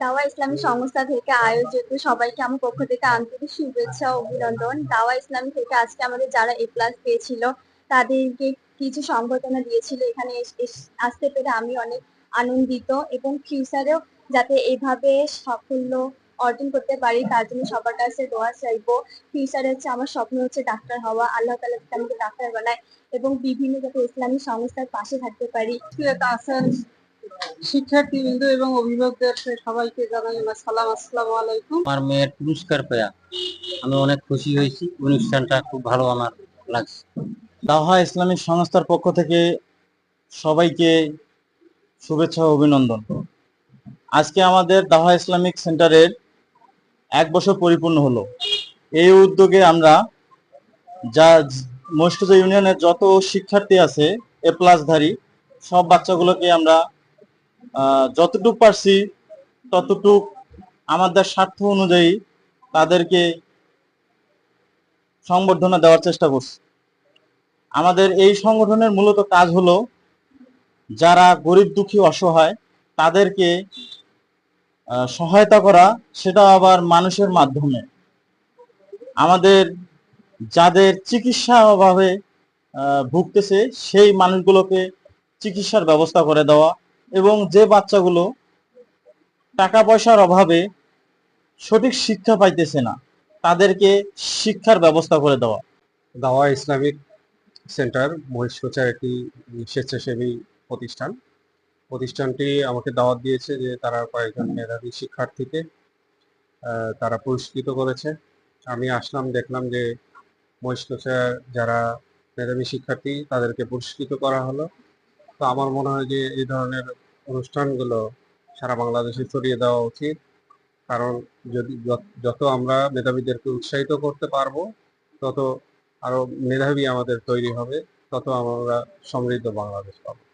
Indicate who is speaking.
Speaker 1: দাওয়া ইসলামী সংস্থা থেকে আয়োজিত সবাইকে আমার পক্ষ থেকে আন্তরিক শুভেচ্ছা ও অভিনন্দন। দাওয়া ইসলামী থেকে আজকে আমাদের যারা এ প্লাস পেয়েছিল তাদেরকে কিছু সংবর্ধনা দিয়েছিল। এখানে আসতে পেরে আমি অনেক আনন্দিত এবং ফিউচারেও যাতে এভাবে সাফল্য অর্জন করতে পারি তার জন্য সবার কাছে দোয়া চাইব। ফিউচারে হচ্ছে আমার স্বপ্ন হচ্ছে ডাক্তার হওয়া আল্লাহ তালা আমাকে ডাক্তার বানায় এবং বিভিন্ন যাতে ইসলামী সংস্থার পাশে থাকতে পারি।
Speaker 2: শিক্ষার্থীবৃন্দ এবং অভিভাবকদের সবাইকে জানাই সালাম, আসসালামু আলাইকুম।
Speaker 3: আমার মেয়ের পুরস্কার পেয়া। আমি অনেক খুশি হয়েছি। অনুষ্ঠানটা খুব ভালো আমার লাগছে।
Speaker 4: ইসলামিক সংস্থার পক্ষ থেকে সবাইকে শুভেচ্ছা অভিনন্দন। আজকে আমাদের দাওহা ইসলামিক সেন্টারের এক বছর পরিপূর্ণ হলো। এই উদ্যোগে আমরা যা মস্কোজা ইউনিয়নের যত শিক্ষার্থী আছে এ প্লাসধারী সব বাচ্চাগুলোকে আমরা যতটুক পারছি, ততটুক আমাদের স্বার্থ অনুযায়ী তাদেরকে সংবর্ধনা দেওয়ার চেষ্টা করছি। আমাদের এই সংগঠনের মূলত কাজ হলো, যারা গরিব দুঃখী অসহায়, তাদেরকে সহায়তা করা, সেটা আবার মানুষের মাধ্যমে। আমাদের যাদের চিকিৎসা অভাবে ভুগতেছে, সেই মানুষগুলোকে চিকিৎসার ব্যবস্থা করে দেওয়া এবং যে বাচ্চাগুলো টাকা পয়সার অভাবে সঠিক শিক্ষা পাইতেছে না, তাদেরকে শিক্ষার ব্যবস্থা করে দেওয়া।
Speaker 5: দাওয়া ইসলামিক সেন্টার মহিষকোচার একটি স্বেচ্ছাসেবী প্রতিষ্ঠান। প্রতিষ্ঠানটি আমাকে দাওয়াত দিয়েছে যে তারা কয়েকজন মেধাবী শিক্ষার্থীকে তারা পুরস্কৃত করেছে। আমি আসলাম, দেখলাম যে মহিষকোচার যারা মেধাবী শিক্ষার্থী, তাদেরকে পুরস্কৃত করা হলো। তো আমার মনে হয় যে এই ধরনের অনুষ্ঠানগুলো সারা বাংলাদেশে ছড়িয়ে দেওয়া উচিত। কারণ যদি যত- আমরা মেধাবীদেরকে উৎসাহিত করতে পারব, তত আরও মেধাবী আমাদের তৈরি হবে, তত আমরা সমৃদ্ধ বাংলাদেশ পাবো।